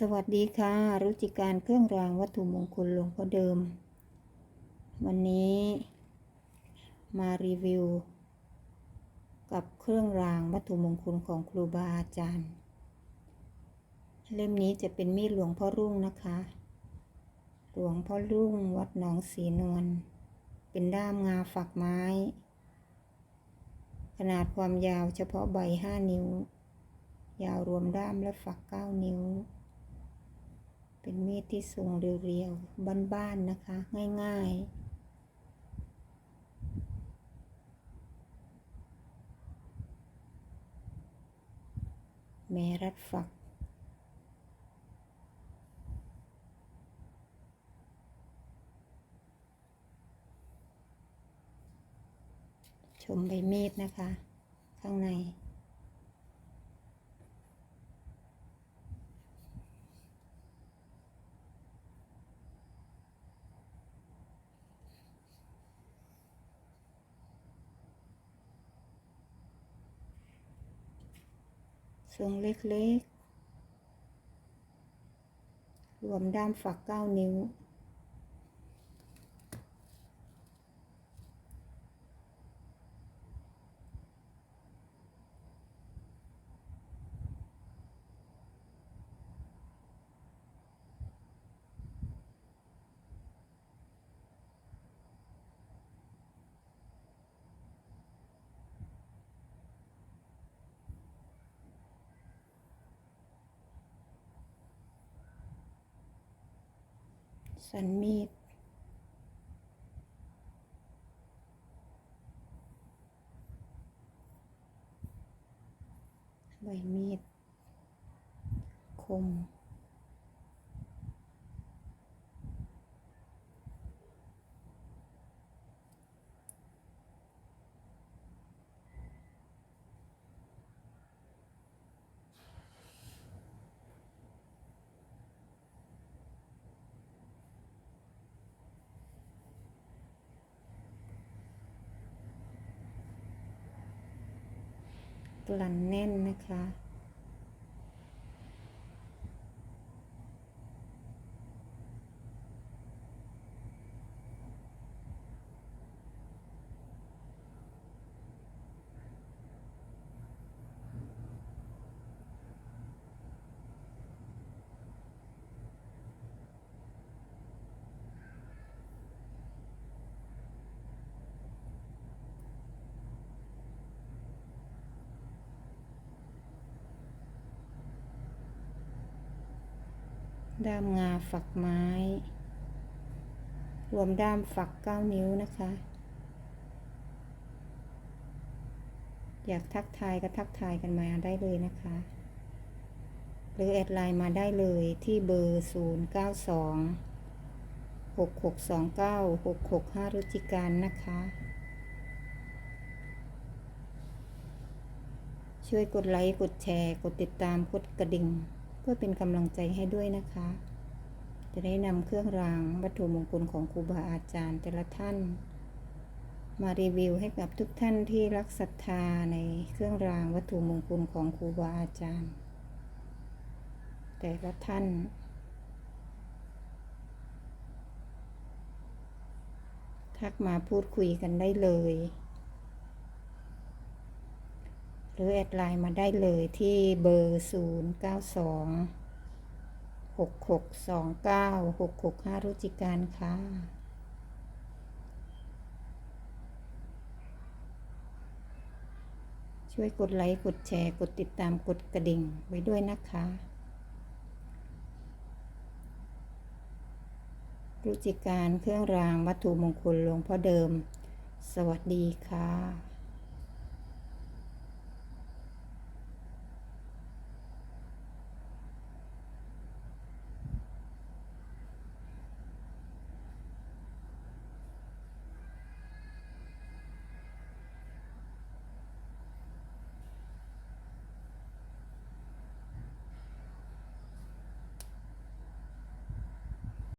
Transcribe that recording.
สวัสดีค่ะ รุจิการเครื่องรางวัตถุมงคลหลวงพ่อเดิม วันนี้มารีวิว กับเครื่องรางวัตถุมงคลของครูบาอาจารย์ เล่มนี้จะเป็นมีดหลวงพ่อรุ่งนะคะ หลวงพ่อรุ่งวัดหนองสีนวลเป็นด้ามงาฝักไม้ ขนาดความยาวเฉพาะใบห้านิ้ว ยาวรวมด้ามและฝักเก้านิ้ว เป็นมีดที่ทรงเรียวๆ บ้านๆ นะคะ ง่ายๆแม้รัดฝัก ชมใบมีดนะคะ ข้างใน ทรงเล็กๆ รวมด้ามฝักเก้านิ้ว สันมีด ใบมีด คม กลั่นแน่นนะคะ ด้ามงาฝักไม้ รวมด้ามฝักเก้านิ้วนะคะ อยากทักทายก็ทักทายกันมาได้เลยนะคะ หรือแอดไลน์มาได้เลยที่เบอร์ 0 9 2 6 6 2 9 6 6 5รุจิการนะคะช่วยกดไลค์ กดแชร์ กดติดตาม กดกระดิ่ง พื่อเป็นกำลังใจให้ด้วยนะคะ จะได้นำเครื่องรางวัตถุมงคลของครูบาอาจารย์แต่ละท่าน มารีวิวให้กับทุกท่านที่รักศรัทธาในเครื่องรางวัตถุมงคลของครูบาอาจารย์ แต่ละท่านทักมาพูดคุยกันได้เลย หรือแอดไลน์มาได้เลยที่เบอร์ 0 9 2 6 6 2 9 6 6 5 รุจิการค่ะช่วยกดไลค์ กดแชร์ กดติดตาม กดกระดิ่งไว้ด้วยนะคะ รุจิการเครื่องรางวัตถุมงคลหลวงพ่อเดิม สวัสดีค่ะ